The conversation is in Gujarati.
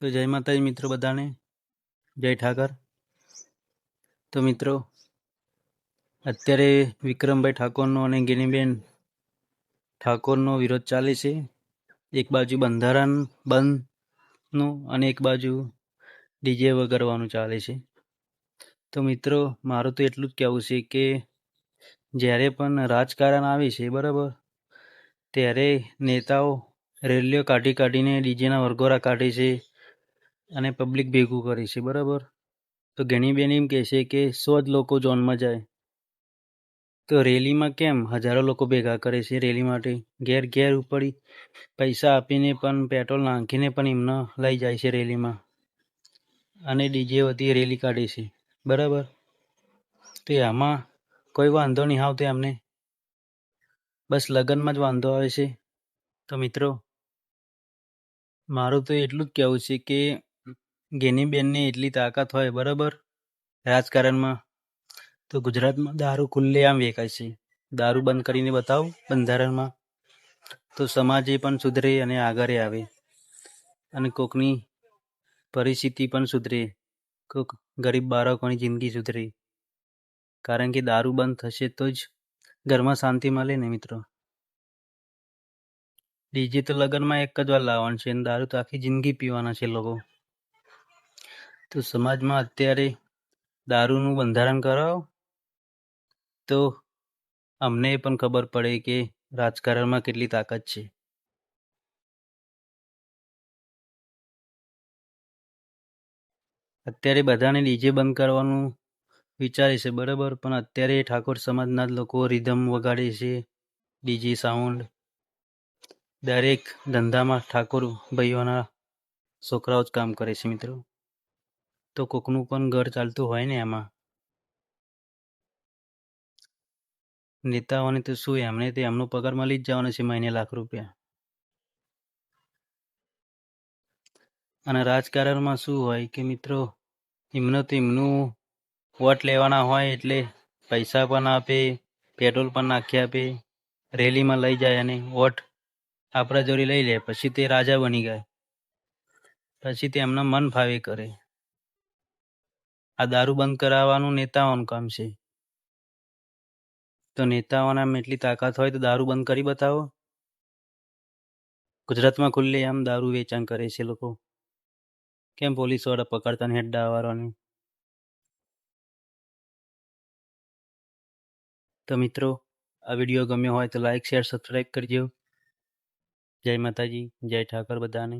તો જય માતાજી મિત્રો બધાને. જય ઠાકર. તો મિત્રો, અત્યારે વિક્રમભાઈ ઠાકોરનો અને ગિનીબેન ઠાકોરનો વિરોધ ચાલે છે. એક બાજુ બંધારણ બંધનું અને એક બાજુ ડીજે વગરવાનું ચાલે છે. તો મિત્રો, મારું તો એટલું જ કહેવું છે કે જ્યારે પણ રાજકારણ આવે છે, બરાબર? ત્યારે નેતાઓ રેલીઓ કાઢી કાઢીને ડીજેના વરઘોડા કાઢે છે. અને પબ્લિક ભેગું કરે છે, બરાબર? તો ઘણી બેન એમ કહે છે કે સો જ લોકો ઝોનમાં જાય. તો રેલીમાં કેમ હજારો લોકો ભેગા કરે છે રેલી માટે? ઘેર ઘેર ઉપડી પૈસા આપીને પણ પેટ્રોલ નાખીને પણ એમને લઈ જાય છે રેલીમાં. અને ડીજે વધી રેલી કાઢે છે, બરાબર? તો આમાં કોઈ વાંધો નહીં આવતો એમને બસ લગ્નમાં જ વાંધો આવે છે. તો મિત્રો, મારું તો એટલું જ કહેવું છે કે ગેની બેનને એટલી તાકાત હોય, બરાબર? રાજકારણમાં. તો ગુજરાતમાં દારૂ ખુલ્લે આમ વેચાય છે. દારૂ બંધ કરીને બતાવો બંધારણમાં. તો સમાજે પણ સુધરે અને આગળ આવે. અને કોકની પરિસ્થિતિ પણ સુધરે. કોક ગરીબ બાળકોની જિંદગી સુધરે. કારણ કે દારૂ બંધ થશે તો જ ઘરમાં શાંતિ મળે ને મિત્રો. ડીજે તો લગ્નમાં એક જ વાર લાવવાનું છે અને દારૂ તો આખી જિંદગી પીવાના છે લોકો. તો સમાજમાં અત્યારે દારૂનું બંધારણ કરાવો. તો અમને પણ ખબર પડે કે રાજકારણમાં કેટલી તાકાત છે. અત્યારે બધાને ડીજે બંધ કરવાનું વિચારે છે, બરાબર? પણ અત્યારે ઠાકોર સમાજના લોકો રિધમ વગાડે છે, ડીજે સાઉન્ડ. દરેક ધંધામાં ઠાકોર ભાઈઓના છોકરાઓ જ કામ કરે છે, મિત્રો. તો કોકનું પણ ઘર ચાલતું હોય ને એમાં? નેતાઓને તો શું, એમને તે એમનો પગાર મળી જ જવાનો છે મહિને લાખ રૂપિયા. અને રાજકારણમાં શું હોય કે મિત્રો, એમનો તો એમનું વોટ લેવાના હોય એટલે પૈસા પણ આપે, પેટ્રોલ પણ નાખી આપે, રેલીમાં લઈ જાય અને વોટ આપણા જોડે લઈ લે, પછી તે રાજા બની ગયા પછી તે એમના મન ફાવે કરે. આ દારૂ બંધ કરાવવાનું નેતાઓનું કામ છે. તો નેતાઓના એટલી તાકાત હોય તો દારૂ બંધ કરી બતાવો. ગુજરાતમાં ખુલ્લે આમ દારૂ વેચાણ કરે છે લોકો. કેમ પોલીસવાળા પકડતા ને હેડ્ડા વાળાને તો મિત્રો, આ વીડિયો ગમ્યો હોય તો લાઈક, શેર, સબસ્ક્રાઈબ કરજો. જય માતાજી, જય ઠાકર બધાને.